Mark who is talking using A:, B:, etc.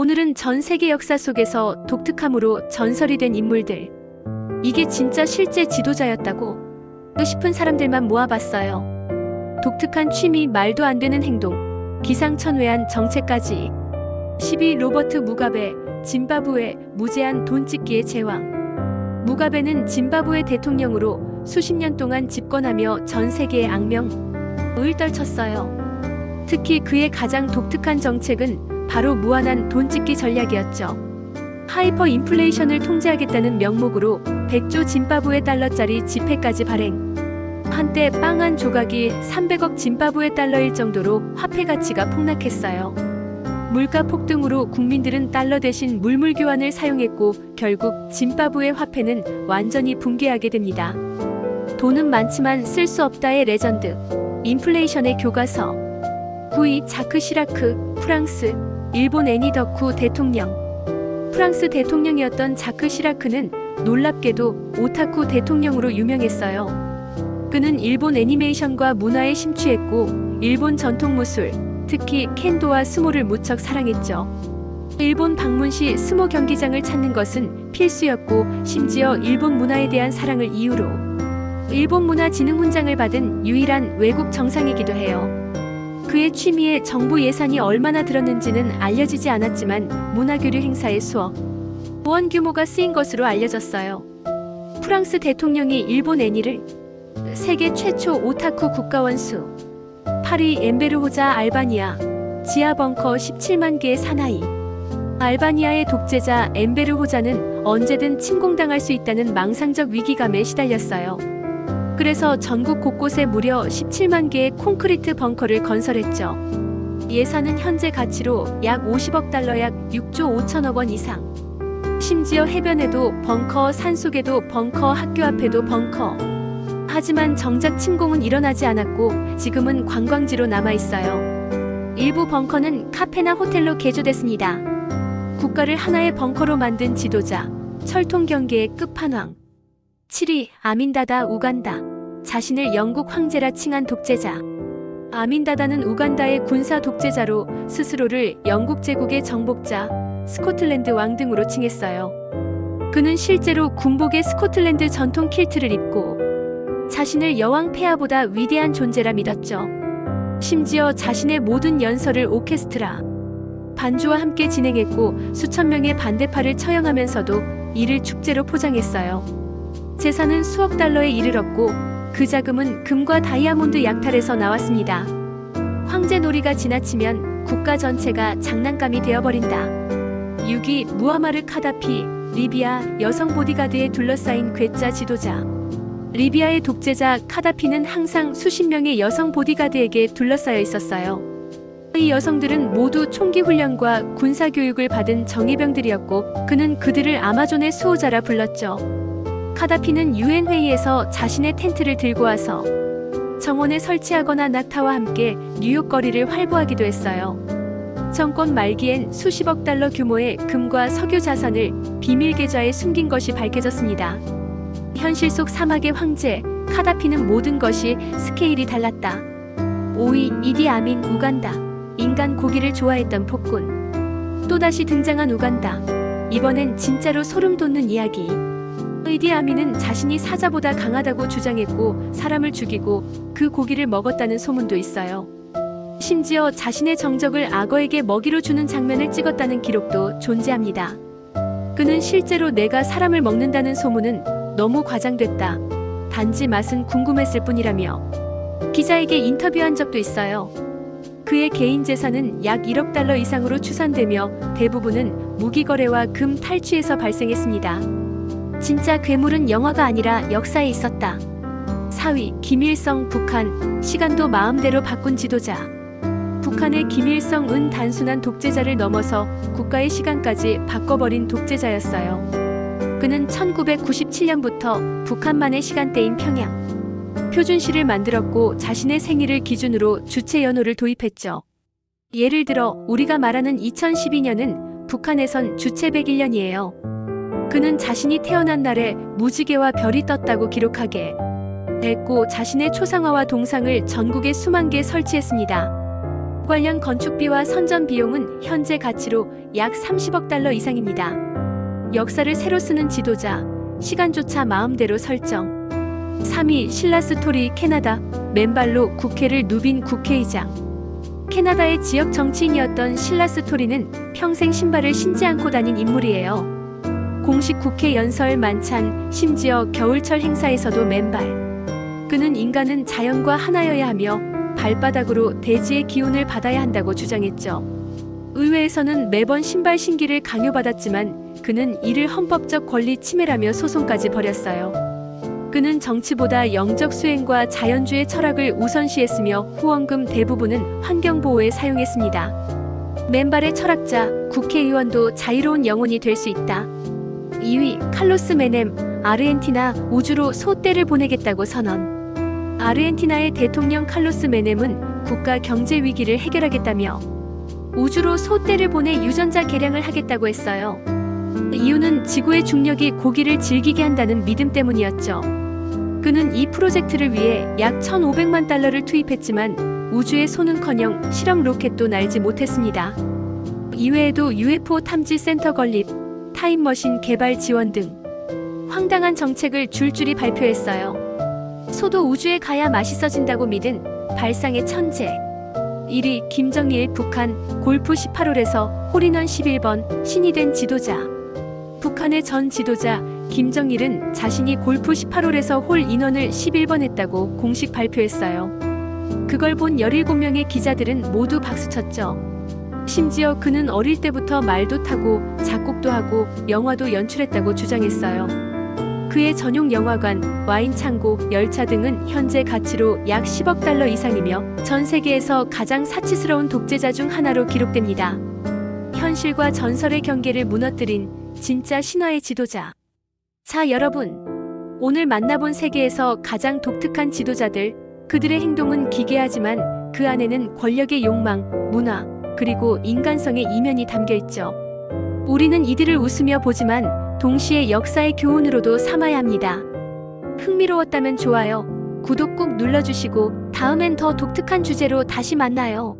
A: 오늘은 전 세계 역사 속에서 독특함으로 전설이 된 인물들. 이게 진짜 실제 지도자였다고 싶은 사람들만 모아봤어요. 독특한 취미, 말도 안 되는 행동, 기상천외한 정체까지. 12. 로버트 무가베, 짐바브웨 무제한 돈 찍기의 제왕. 무가베는 짐바브웨 대통령으로 수십 년 동안 집권하며 전 세계의 악명을 떨쳤어요. 특히 그의 가장 독특한 정책은 바로 무한한 돈 찍기 전략이었죠. 하이퍼 인플레이션을 통제하겠다는 명목으로 100조 짐바브웨 달러짜리 지폐까지 발행. 한때 빵 한 조각이 300억 짐바브웨 달러일 정도로 화폐 가치가 폭락했어요. 물가 폭등으로 국민들은 달러 대신 물물 교환을 사용했고 결국 짐바브웨 화폐는 완전히 붕괴하게 됩니다. 돈은 많지만 쓸 수 없다의 레전드. 인플레이션의 교과서. 9위 자크 시라크, 프랑스, 일본 애니 덕후 대통령. 프랑스 대통령이었던 자크 시라크는 놀랍게도 오타쿠 대통령으로 유명했어요. 그는 일본 애니메이션과 문화에 심취했고 일본 전통 무술, 특히 켄도와 스모를 무척 사랑했죠. 일본 방문 시 스모 경기장을 찾는 것은 필수였고 심지어 일본 문화에 대한 사랑을 이유로 일본 문화진흥훈장을 받은 유일한 외국 정상이기도 해요. 그의 취미에 정부 예산이 얼마나 들었는지는 알려지지 않았지만 문화교류 행사의 수억 원 규모가 쓰인 것으로 알려졌어요. 프랑스 대통령이 일본 애니를 세계 최초 오타쿠 국가원 수 파리 엠베르호자 알바니아 지하 벙커 17만 개의 사나이 알바니아의 독재자 엠베르호자는 언제든 침공당할 수 있다는 망상적 위기감에 시달렸어요. 그래서 전국 곳곳에 무려 17만 개의 콘크리트 벙커를 건설했죠. 예산은 현재 가치로 약 50억 달러 약 6조 5천억 원 이상. 심지어 해변에도 벙커, 산속에도 벙커, 학교 앞에도 벙커. 하지만 정작 침공은 일어나지 않았고 지금은 관광지로 남아 있어요. 일부 벙커는 카페나 호텔로 개조됐습니다. 국가를 하나의 벙커로 만든 지도자, 철통 경계의 끝판왕. 7위 아민다다 우간다. 자신을 영국 황제라 칭한 독재자. 아민다다는 우간다의 군사 독재자로 스스로를 영국 제국의 정복자, 스코틀랜드 왕 등으로 칭했어요. 그는 실제로 군복의 스코틀랜드 전통 킬트를 입고 자신을 여왕 폐하보다 위대한 존재라 믿었죠. 심지어 자신의 모든 연설을 오케스트라, 반주와 함께 진행했고 수천 명의 반대파를 처형하면서도 이를 축제로 포장했어요. 재산은 수억 달러에 이르렀고 그 자금은 금과 다이아몬드 약탈에서 나왔습니다. 황제 놀이가 지나치면 국가 전체가 장난감이 되어버린다. 6위 무아마르 카다피 리비아 여성 보디가드에 둘러싸인 괴짜 지도자. 리비아의 독재자 카다피는 항상 수십 명의 여성 보디가드에게 둘러싸여 있었어요. 이 여성들은 모두 총기 훈련과 군사 교육을 받은 정예병들이었고 그는 그들을 아마존의 수호자라 불렀죠. 카다피는 유엔 회의에서 자신의 텐트를 들고 와서 정원에 설치하거나 낙타와 함께 뉴욕 거리를 활보하기도 했어요. 정권 말기엔 수십억 달러 규모의 금과 석유 자산을 비밀 계좌에 숨긴 것이 밝혀졌습니다. 현실 속 사막의 황제 카다피는 모든 것이 스케일이 달랐다. 5위 이디 아민 우간다. 인간 고기를 좋아했던 폭군. 또다시 등장한 우간다. 이번엔 진짜로 소름 돋는 이야기. 이디 아민은 자신이 사자보다 강하다고 주장했고 사람을 죽이고 그 고기를 먹었다는 소문도 있어요. 심지어 자신의 정적을 악어에게 먹이로 주는 장면을 찍었다는 기록도 존재합니다. 그는 실제로 내가 사람을 먹는다는 소문은 너무 과장됐다. 단지 맛은 궁금했을 뿐이라며 기자에게 인터뷰한 적도 있어요. 그의 개인 재산은 약 1억 달러 이상으로 추산되며 대부분은 무기 거래와 금 탈취에서 발생했습니다. 진짜 괴물은 영화가 아니라 역사에 있었다. 4위 김일성 북한 시간도 마음대로 바꾼 지도자. 북한의 김일성은 단순한 독재자를 넘어서 국가의 시간까지 바꿔버린 독재자였어요. 그는 1997년부터 북한만의 시간대인 평양, 표준시를 만들었고 자신의 생일을 기준으로 주체 연호를 도입했죠. 예를 들어 우리가 말하는 2012년은 북한에선 주체 101년이에요. 그는 자신이 태어난 날에 무지개와 별이 떴다고 기록하게 됐고 자신의 초상화와 동상을 전국에 수만 개 설치했습니다. 관련 건축비와 선전 비용은 현재 가치로 약 30억 달러 이상입니다. 역사를 새로 쓰는 지도자, 시간조차 마음대로 설정. 3위 신라스토리 캐나다, 맨발로 국회를 누빈 국회의장. 캐나다의 지역 정치인이었던 신라스토리는 평생 신발을 신지 않고 다닌 인물이에요. 공식 국회 연설 만찬, 심지어 겨울철 행사에서도 맨발. 그는 인간은 자연과 하나여야 하며 발바닥으로 대지의 기운을 받아야 한다고 주장했죠. 의회에서는 매번 신발 신기를 강요받았지만 그는 이를 헌법적 권리 침해라며 소송까지 벌였어요. 그는 정치보다 영적 수행과 자연주의 철학을 우선시했으며 후원금 대부분은 환경보호에 사용했습니다. 맨발의 철학자, 국회의원도 자유로운 영혼이 될 수 있다. 2위 칼로스 메넴, 아르헨티나 우주로 소떼를 보내겠다고 선언. 아르헨티나의 대통령 칼로스 메넴은 국가 경제 위기를 해결하겠다며 우주로 소떼를 보내 유전자 개량을 하겠다고 했어요. 이유는 지구의 중력이 고기를 즐기게 한다는 믿음 때문이었죠. 그는 이 프로젝트를 위해 약 1,500만 달러를 투입했지만 우주에 손은커녕 실험 로켓도 날지 못했습니다. 이외에도 UFO 탐지 센터 건립, 타임머신 개발 지원 등 황당한 정책을 줄줄이 발표했어요. 소도 우주에 가야 맛있어진다고 믿은 발상의 천재. 1위 김정일 북한 골프 18홀에서 홀인원 11번 신이 된 지도자. 북한의 전 지도자 김정일은 자신이 골프 18홀에서 홀 인원을 11번 했다고 공식 발표했어요. 그걸 본 17명의 기자들은 모두 박수쳤죠. 심지어 그는 어릴 때부터 말도 타고 작곡도 하고 영화도 연출했다고 주장했어요. 그의 전용 영화관, 와인 창고, 열차 등은 현재 가치로 약 10억 달러 이상이며 전 세계에서 가장 사치스러운 독재자 중 하나로 기록됩니다. 현실과 전설의 경계를 무너뜨린 진짜 신화의 지도자. 자, 여러분. 오늘 만나본 세계에서 가장 독특한 지도자들, 그들의 행동은 기괴하지만 그 안에는 권력의 욕망, 문화, 그리고 인간성의 이면이 담겨 있죠. 우리는 이들을 웃으며 보지만 동시에 역사의 교훈으로도 삼아야 합니다. 흥미로웠다면 좋아요, 구독 꾹 눌러주시고 다음엔 더 독특한 주제로 다시 만나요.